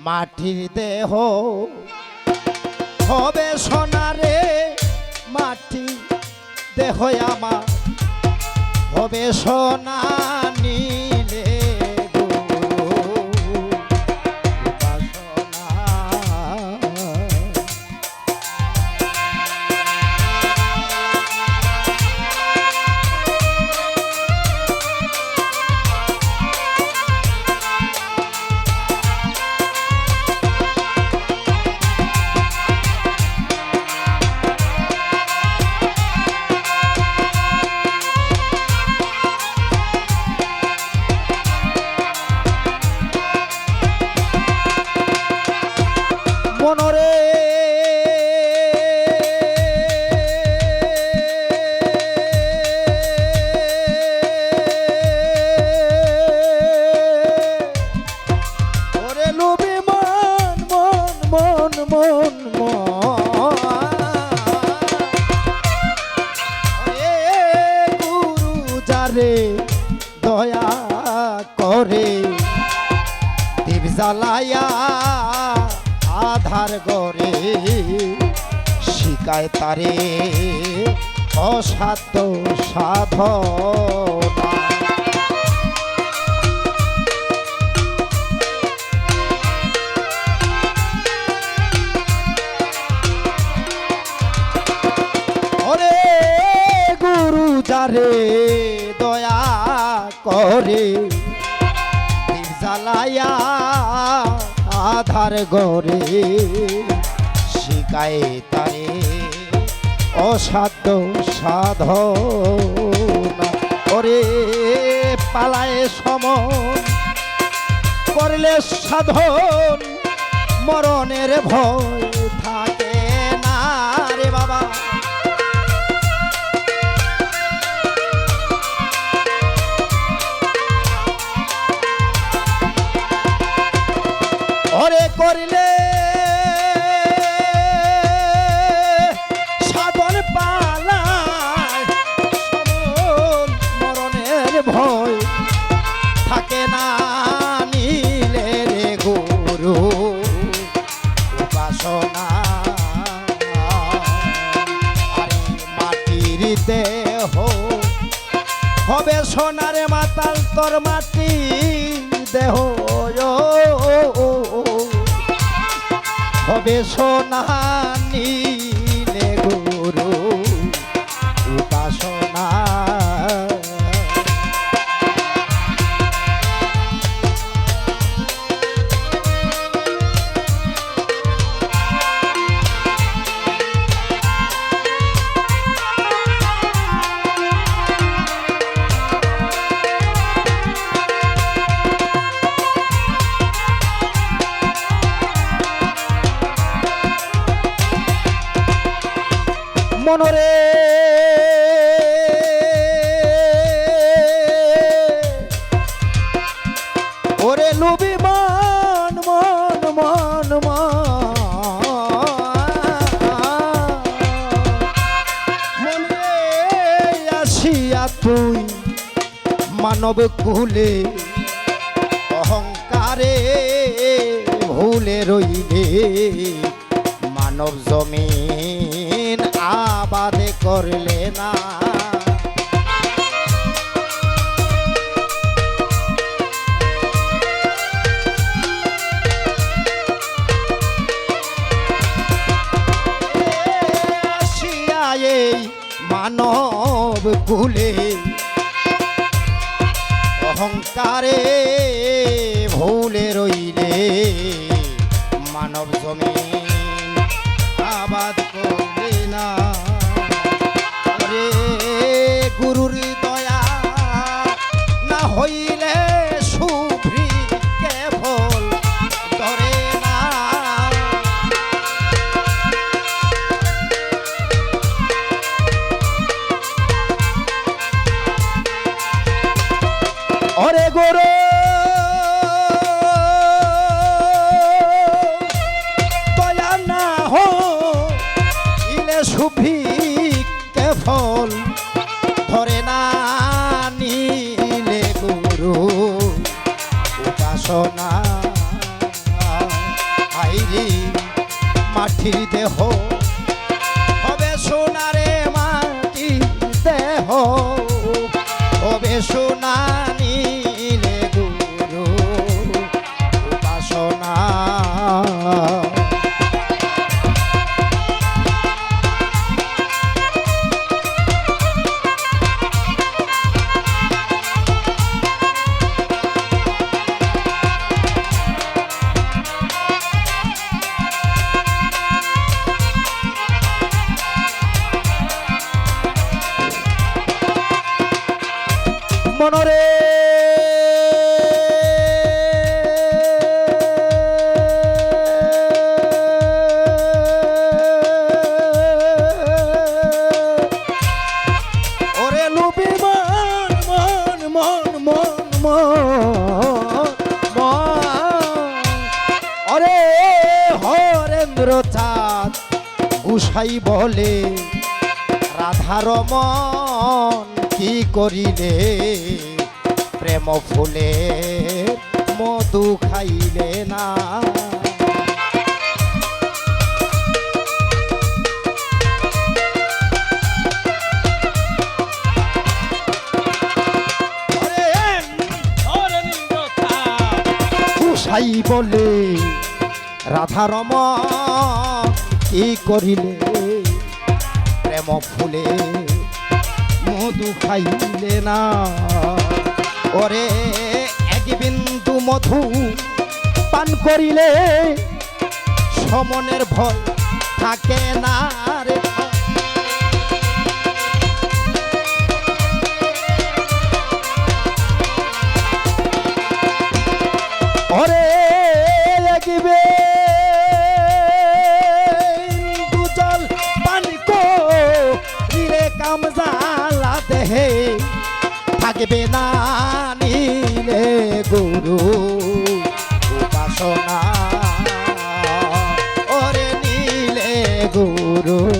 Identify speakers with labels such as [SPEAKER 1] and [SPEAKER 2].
[SPEAKER 1] মাটির দেহ হবে সোনারে মাটি দেহ আমার। হবে সোনা ওরে মন মন মন মন। গুরু যারে দয়া করে, দীপ জ্বালায়া আধার গরে শিকায় তারে অসাধ্য সাধনা। যারে দয়া করে জ্বালায়া আধার গরে শিকায় তারে অসাধ্য সাধনা। ওরে পালায় সমন, করলে সাধন, মরণের ভয় থাকে। ওরে করিলে পালায় সমন মরণের ভয় থাকে না নিলে রে গুরু, উপাসনা। মাটির দেহ হবে সোনার মাতাল, তোর মাটি দেহ হবে সোনা মনরে। ওরে লুবি মন মন মন মনে। আসিয়া তুই মানব কুলে অহংকারে ভুলে রইলে। মানব জমিন আবাদে করলে না। মানব কুলে অহংকারে ভুলে রইলে মানব জমিন। আবাদ করবে না। পার্থিব দেহ হরেন্দ্র চাঁদ উষাই বলে রাধার মন কি করিলে? প্রেম ফুলে মধু খাইলে না? উষাই বলে রাধার রম, কি করিলে? প্রেম ফুলে মধু খাইলে না। ওরে, এক বিন্দু মধু পান করিলে সমনের ভয় থাকে না রে। দেহে থাকবে না নিলে গুরু উপাসনা। ওরে নীলে গুরু।